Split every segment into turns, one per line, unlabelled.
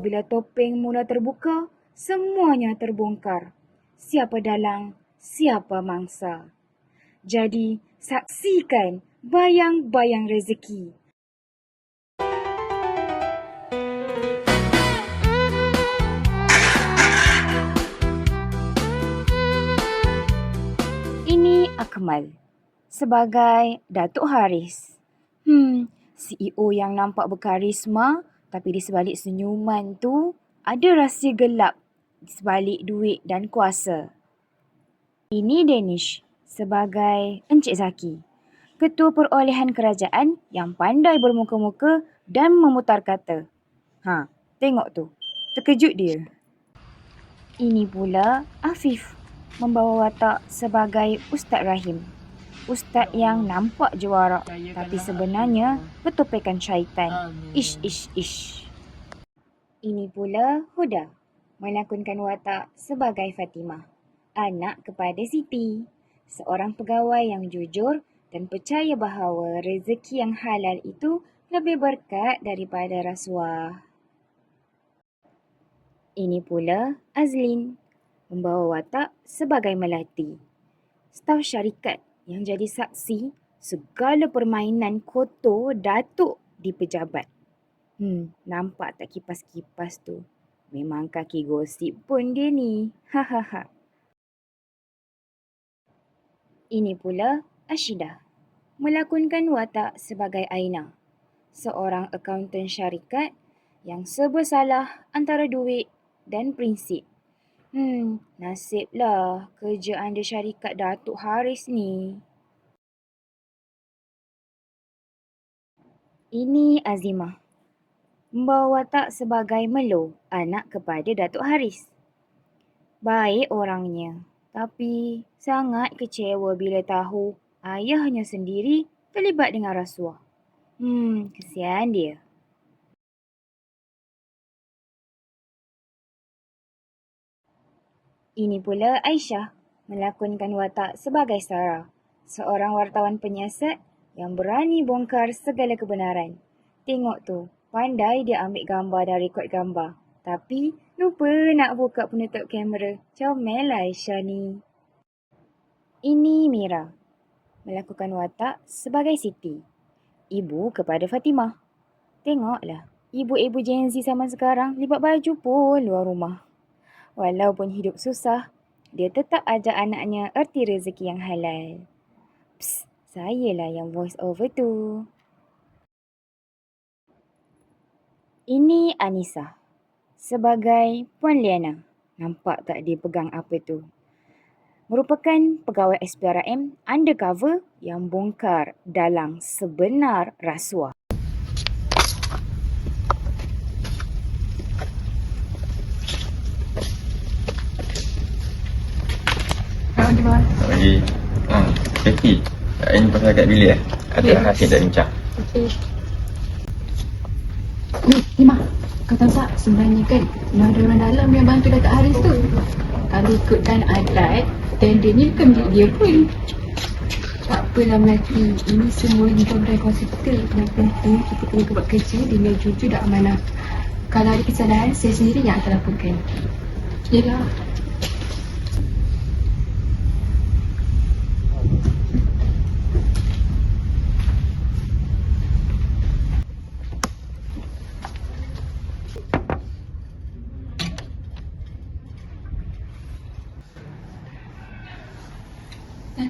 Apabila topeng mula terbuka, semuanya terbongkar. Siapa dalang, siapa mangsa. Jadi, saksikan bayang-bayang rezeki. Ini Akmal sebagai Datuk Haris. Hmm, CEO yang nampak berkarisma tapi di sebalik senyuman tu ada rahsia gelap di sebalik duit dan kuasa. Ini Danish sebagai Encik Zaki, ketua perolehan kerajaan yang pandai bermuka-muka dan memutar kata. Ha, tengok tu. Terkejut dia. Ini pula Afif membawa watak sebagai Ustaz Rahim. Ustaz yang nampak juara tapi sebenarnya bertopekan syaitan. Ish, ish, ish. Ini pula Huda melakonkan watak sebagai Fatimah, anak kepada Siti, seorang pegawai yang jujur dan percaya bahawa rezeki yang halal itu lebih berkat daripada rasuah. Ini pula Azlin membawa watak sebagai Melati, staf syarikat yang jadi saksi segala permainan kotor Datuk di pejabat. Hmm, nampak tak kipas-kipas tu? Memang kaki gosip pun dia ni. Hahaha. Ini pula Ashida melakonkan watak sebagai Aina, seorang akaunten syarikat yang serba salah antara duit dan prinsip. Hmm, nasiblah kerja anda syarikat Datuk Haris ni. Ini Azimah. Membawa watak sebagai Melo, anak kepada Datuk Haris. Baik orangnya, tapi sangat kecewa bila tahu ayahnya sendiri terlibat dengan rasuah. Hmm, kesian dia. Ini pula Aisyah melakonkan watak sebagai Sarah, seorang wartawan penyiasat yang berani bongkar segala kebenaran. Tengok tu, pandai dia ambil gambar dan rekod gambar. Tapi lupa nak buka penutup kamera. Comel lah Aisyah ni. Ini Mira melakukan watak sebagai Siti, ibu kepada Fatimah. Tengoklah, ibu-ibu Gen Z zaman sekarang libat baju pun luar rumah. Walaupun hidup susah, dia tetap ajak anaknya erti rezeki yang halal. Psst, sayalah yang voice over tu. Ini Anissa. Sebagai Puan Liana. Nampak tak dia pegang apa tu? Merupakan pegawai SPRM undercover yang bongkar dalam sebenar rasuah.
Selamat pagi. Ha, Becky. Ini pasal kat bilik eh. Ada
Ya.
hasil dah bincang.
Okey. Ni, Lima. Kau tahu tak sebenarnya kan ada orang dalam yang bantu Datuk Haris tu. Kalau ikutkan adat, tender ni bukan milik dia pun. Tak apalah Melati, ini semua bukan kuasa kita. Yang penting kita kena buat kerja dengan jujur dan amanah. Kalau ada kesalahan, saya sendiri yang akan laporkan. Yelah.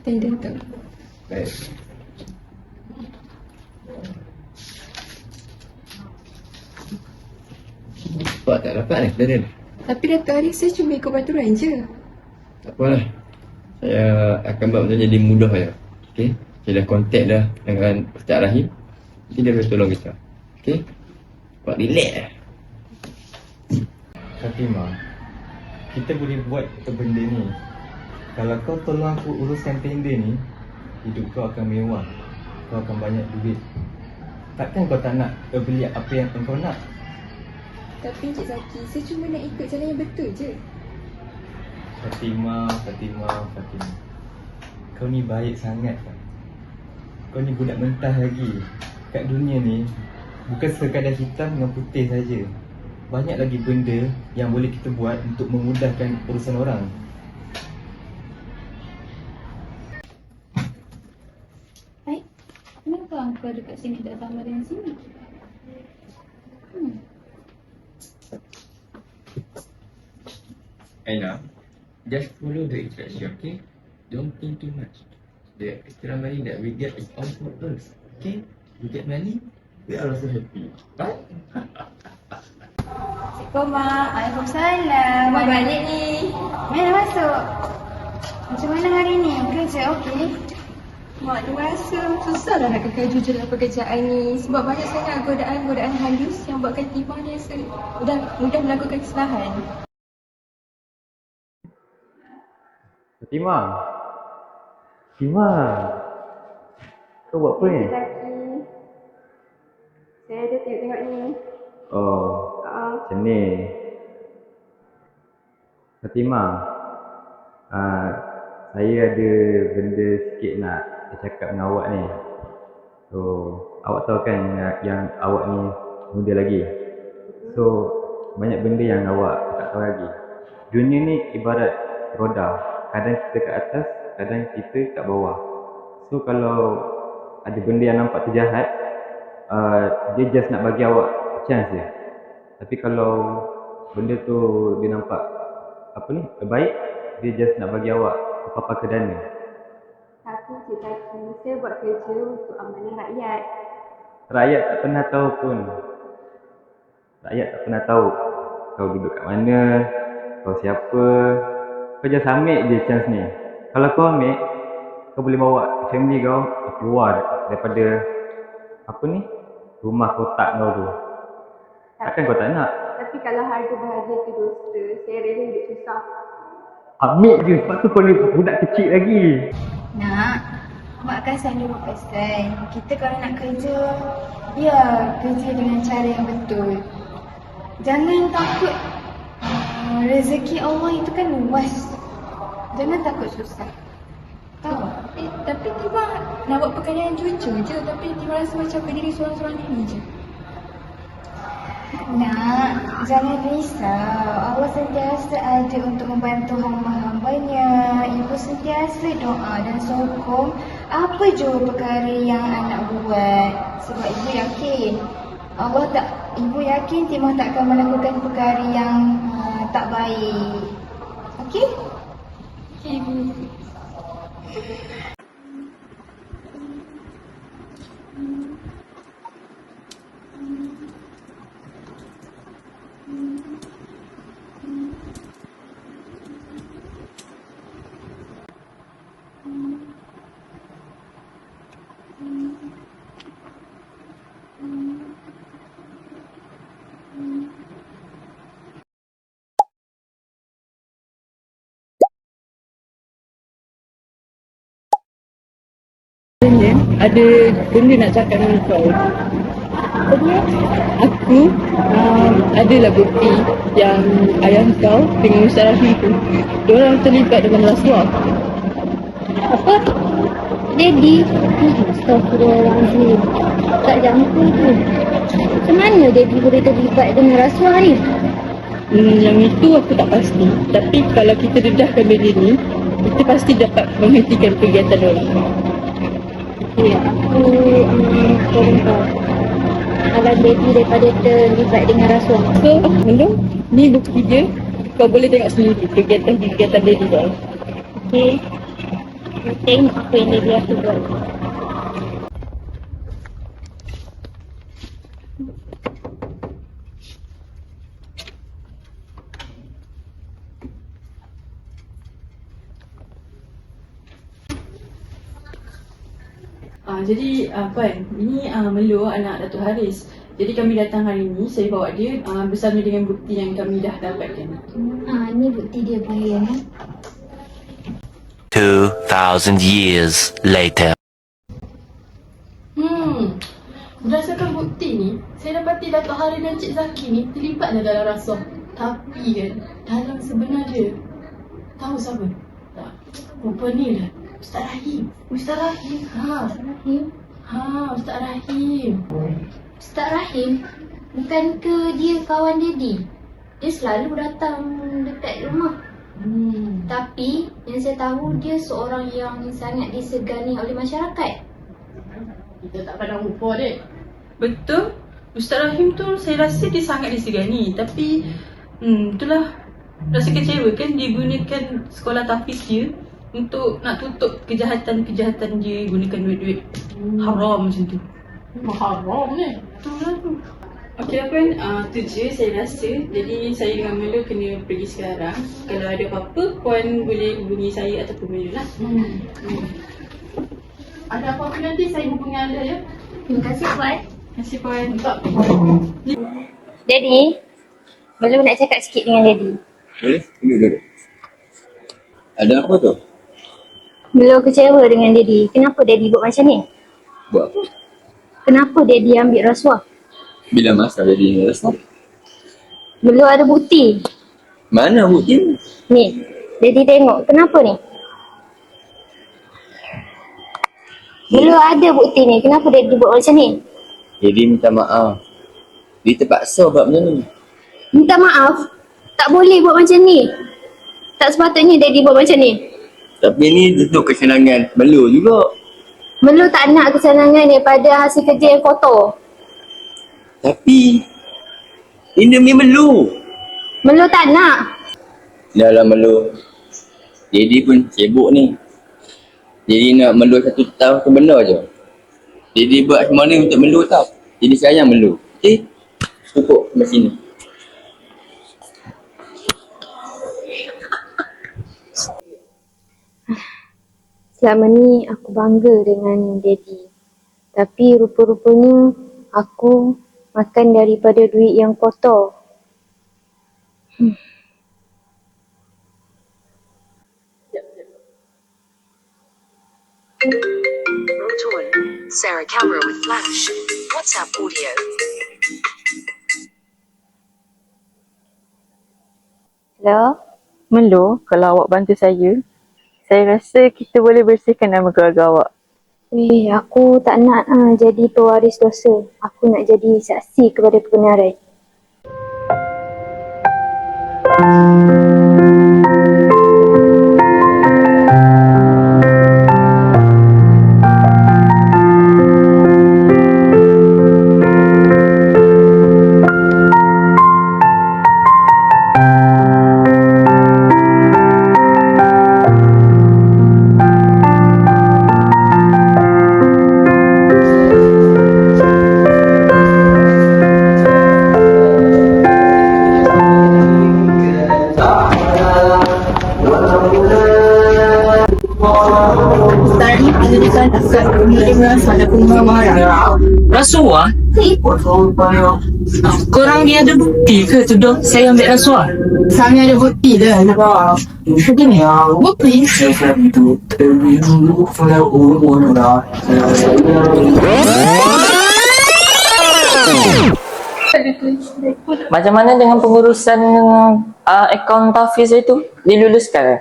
Tender tu.
Baik. Sebab tak dapat ni, Daniel.
Tapi Datuk Haris saya cuma ikut peraturan je.
Tak apalah. Saya akan buat macam jadi mudah je. Okey? Saya dah kontak dah dengan Ustaz Rahim. Nanti dia boleh tolong kita. Okey? Buat relax lah.
Fatimah, kita boleh buat benda ni. Kalau kau tolong aku uruskan tender ni, hidup kau akan mewah. Kau akan banyak duit. Takkan kau tak nak beli apa yang kau nak?
Tapi Encik Zaki, saya cuma nak ikut jalan yang betul je.
Fatimah, Fatimah, Fatimah. Kau ni baik sangat kan? Kau ni budak mentah lagi. Kat dunia ni, bukan sekadar hitam dengan putih saja.
banyak lagi benda yang boleh kita buat untuk memudahkan urusan orang.
Kenapa angkau dekat sini tak sama dengan sini? Hmm.
Aina, just follow the instruction, okay? Don't think too much. The extra money that we get is all for us, okay? We get money, we are also happy. Right?
Cik Koma, Waalaikumsalam.
Mak balik ni.
Mana masuk? Macam mana hari ni? Kerja okey?
Mak dia rasa susah lah nak kekal jujur dalam pekerjaan ni sebab banyak sangat godaan-godaan halus yang buatkan Timah ni rasa mudah, mudah melakukan kesalahan.
Fatima. Fatima. Kau buat apa ni?
Saya ada tengok-tengok ni.
Oh,
Uh,
macam ni. Fatima. Uh, saya ada benda sikit nak cakap dengan awak ni. So, awak tahu kan yang, yang awak ni muda lagi. So, banyak benda yang awak tak tahu lagi. Dunia ni ibarat roda. Kadang kita kat atas, kadang kita kat bawah. So, kalau ada benda yang nampak tu jahat, uh, dia just nak bagi awak chance je. Tapi kalau benda tu dia nampak apa ni, baik, dia just nak bagi awak apa-apa ke dana.
Tapi Cik Taki, saya buat kerja untuk amanah rakyat.
Rakyat tak pernah tahu pun. Rakyat tak pernah tahu kau duduk kat mana, kau siapa. Kau just ambil je chance ni. Kalau kau ambil, kau boleh bawa family kau keluar daripada apa ni? Rumah kotak kau tu. Takkan kau tak nak?
Tapi kalau harga bahagia tu dosa, saya rela hidup susah.
Ambil je sebab tu kau ni budak kecil lagi.
Nak, Mak akan selalu pesan, kita kalau nak kerja, ya kerja dengan cara yang betul. Jangan takut uh, rezeki Allah itu kan luas. Jangan takut susah. Tahu?
Eh, tapi Timah nak buat perkara yang jujur je tapi Timah rasa macam berdiri seorang-seorang diri je.
Nak, jangan risau. Allah sentiasa ada untuk membantu hamba-hambanya. Ibu sentiasa doa dan sokong apa jua perkara yang anak buat. Sebab ibu yakin Allah tak, ibu yakin Timah tak akan melakukan perkara yang uh, tak baik. Okey?
Okay, Ibu.
Sebenarnya ada benda nak cakap dengan kau. Aku um, adalah bukti yang ayah kau dengan Ustaz Rafi tu Diorang terlibat dengan rasuah
Apa? Daddy? Astagfirullahaladzim. Tak jangkau tu. Macam mana Daddy boleh terlibat dengan rasuah ni?
hmm, Yang itu aku tak pasti Tapi kalau kita dedahkan benda ni Kita pasti dapat menghentikan kegiatan orang
Ya, aku um, kau. Kalau Daddy daripada terlibat dengan rasuah.
So, Mendung, ni bukti dia Kau boleh tengok sendiri kegiatan-kegiatan dia kau
Okay. Kau Tengok apa yang Daddy aku buat.
Jadi uh, Puan, ini uh, Melo anak Datuk Haris. Jadi kami datang hari ini, saya bawa dia uh, bersama dengan bukti yang kami dah dapatkan.
Ah, ni bukti dia bayar. Eh?
2,000 years later.
Hmm, berdasarkan bukti ni, saya dapati Datuk Haris dan Cik Zaki ni terlibat dalam rasuah. Tapi kan, dalam sebenarnya, tahu siapa? Tak, rupa ni lah. Ustaz Rahim. Ustaz Rahim. Ha,
Rahim.
ha, Ustaz Rahim.
Ustaz Rahim. Bukankah dia kawan Daddy? Dia selalu datang dekat rumah.
Hmm.
Tapi yang saya tahu dia seorang yang sangat disegani oleh masyarakat.
Kita tak pandang rupa dek.
Betul. Ustaz Rahim tu saya rasa dia sangat disegani. Tapi hmm, itulah rasa kecewa kan dia gunakan sekolah tafiz dia untuk nak tutup kejahatan-kejahatan dia gunakan duit-duit haram macam tu.
Haram ni.
Lah tu. Okey lah Puan, uh, tu je saya rasa Jadi saya dengan Melo kena pergi sekarang Kalau ada apa-apa Puan boleh hubungi saya ataupun Melo lah
Hmm. hmm. Ada apa-apa nanti saya hubungi anda ya.
Terima kasih Puan.
Terima kasih Puan
Tak.
Daddy, belum nak cakap sikit dengan Daddy.
Boleh? Duduk, duduk. Ada apa tu?
Belum kecewa dengan Daddy. Kenapa Daddy buat macam ni?
Buat apa?
Kenapa Daddy ambil rasuah?
Bila masa jadi rasa?
Belum ada bukti.
Mana bukti?
Ni, Daddy tengok. Kenapa ni? Belum ada bukti ni. Kenapa Daddy buat macam ni?
Jadi minta maaf. Dia terpaksa buat macam ni.
Minta maaf. Tak boleh buat macam ni. Tak sepatutnya Daddy buat macam ni.
Tapi ni untuk kesenangan Melu juga.
Melu tak nak kesenangan daripada hasil kerja yang kotor.
Tapi ini demi Melu.
Melu tak nak.
Dalam Melu. Jadi pun sibuk ni. Jadi nak Melu satu tahun tu benar je. Jadi buat semua ni untuk Melu tau. Jadi sayang Melu. Okay? Cukup sampai sini.
Selama ni aku bangga dengan Daddy. Tapi rupa-rupanya aku makan daripada duit yang kotor.
One. Sarah camera with flash. WhatsApp audio.
Hello?
Melo, kalau awak bantu saya, saya rasa kita boleh bersihkan nama keluarga awak.
Weh, aku tak nak ah, jadi pewaris dosa. Aku nak jadi saksi kepada kebenaran.
Tadi
Rasuah? Korang ni ada bukti ke tuduh saya ambil rasuah?
Kami ada bukti dah. Begini, bukti.
Macam mana dengan pengurusan uh, akaun Tafiz itu? Diluluskan ke?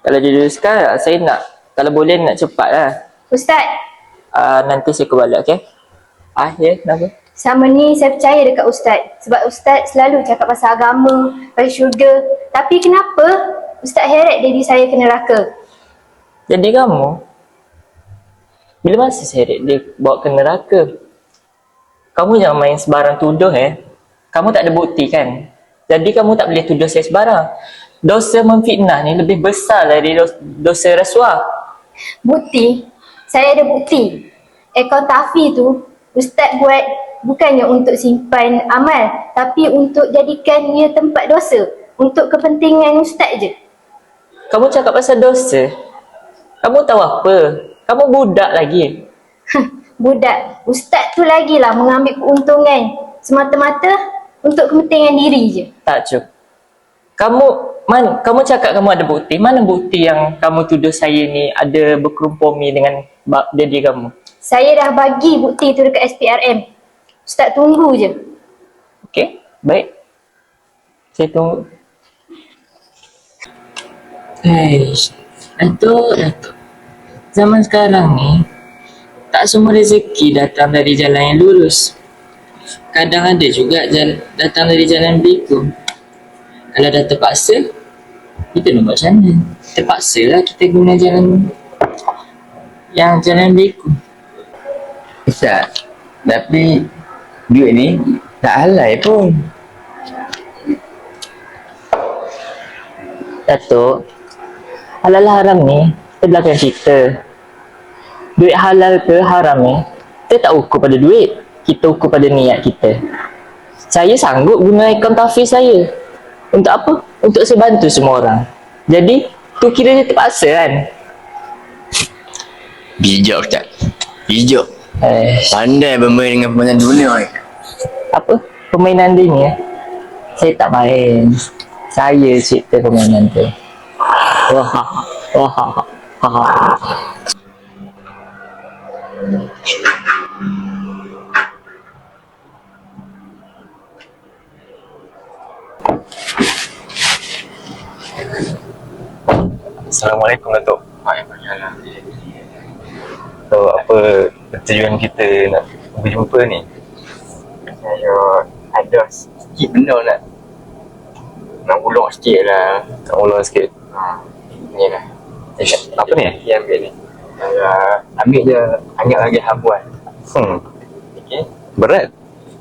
Kalau diluluskan, saya nak. Kalau boleh nak cepat lah.
Ustaz,
Uh, nanti saya kembali, okey? Ah, ya, kenapa?
sama ni saya percaya dekat Ustaz. Sebab Ustaz selalu cakap pasal agama, pasal syurga. Tapi kenapa Ustaz heret diri saya ke neraka?
Jadi kamu, bila masa saya dia bawa ke neraka? Kamu jangan main sebarang tuduh eh. Kamu tak ada bukti kan? Jadi kamu tak boleh tuduh saya sebarang. Dosa memfitnah ni lebih besar dari dos- dosa rasuah.
Bukti, saya ada bukti. Akaun Tafi tu Ustaz buat bukannya untuk simpan amal tapi untuk jadikan ia tempat dosa untuk kepentingan Ustaz je.
Kamu cakap pasal dosa. Kamu tahu apa? Kamu budak lagi.
Budak, Ustaz tu lagilah mengambil keuntungan semata-mata untuk kepentingan diri je.
Tak cuk. Kamu man, kamu cakap kamu ada bukti. Mana bukti yang kamu tuduh saya ni ada berkerumpumi dengan bab daddy kamu?
Saya dah bagi bukti tu dekat SPRM. Ustaz tunggu je.
Okey, baik. Saya tunggu. Hei, Datuk, Datuk. Zaman sekarang ni, tak semua rezeki datang dari jalan yang lurus. kadang ada juga jal- datang dari jalan berikut. Kalau dah terpaksa, kita nak buat macam mana? Terpaksa lah kita guna jalan yang jalan berikut.
Ustaz, tapi duit ni tak halal pun.
Datuk, halal haram ni kita belakang cerita. Duit halal ke haram ni, kita tak ukur pada duit. Kita ukur pada niat kita. Saya sanggup guna akaun tafiz saya. Untuk apa? Untuk saya bantu semua orang. Jadi, tu kira dia terpaksa kan?
Bijak Ustaz. Bijak.
Eh,
Pandai bermain dengan permainan dunia ni.
apa? Permainan dia ni eh? Saya tak main. Saya cipta permainan tu. Wah, wah, wah.
Assalamualaikum Datuk. Waalaikumsalam. So apa tujuan kita nak berjumpa ni?
Saya ada sikit benda nak nak ulung sikit lah.
Nak ulang sikit.
Ha, ni lah.
Apa ni?
Dia ambil ni. Saya ambil je anggap lagi habuan.
Hmm.
Okey.
Berat.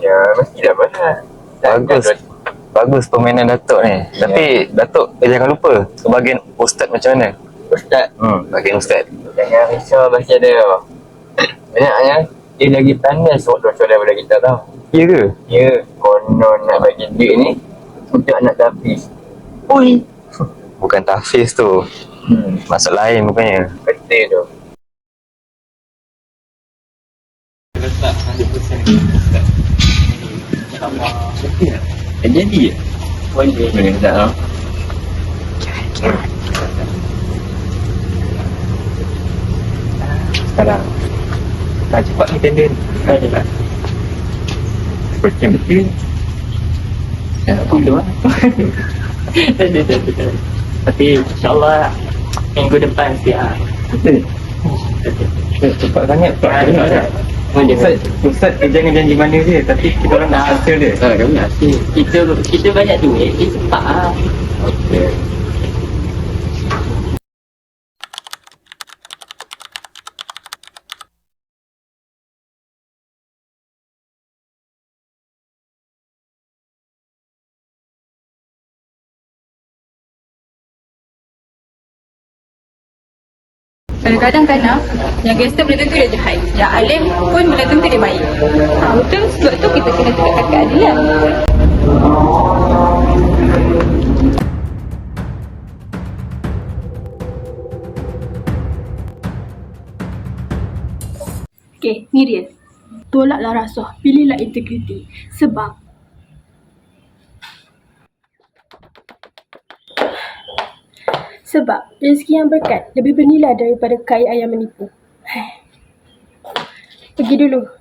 Ya, mesti dah berat. Dan
Bagus.
dah-
Bagus permainan Datuk ni. Tapi Datuk eh, jangan lupa sebagian ustaz macam mana?
Ustaz,
Hmm, bagian ustaz.
jangan risau masih ada. Banyaknya dia lagi pandai soal-soal daripada kita tau.
Ya ke?
Ya, konon nak bagi duit ni untuk anak tapis. Ui.
Bukan tahfiz tu.
Hmm,
Maksud lain rupanya.
betul tu.
Letak 100%
Eh, jadi ya?
Boleh.
Boleh tak tau?
Sekarang Tak cepat ni tender ni
Ada tak?
Seperti.
Ya, dulu lah. Tak ada, tak ada, tak ada. Tapi insyaAllah minggu depan siap.
Betul? Cepat sangat Pak
Ada,
Ustaz, Ustaz eh, jangan janji mana je Tapi kita orang nak hasil dia
Ah, kami hasil. Kita kita banyak duit, kita cepat lah.
Okey.
Kadang-kadang kan ah, yang gangster belum tentu dia jahat. Yang alim pun belum tentu dia baik. Ha, betul sebab tu kita kena tegakkan keadilan.
Okay, ni dia. Tolaklah rasuah, pilihlah integriti. Sebab Sebab rezeki yang berkat lebih bernilai daripada kaya yang menipu. Pergi dulu.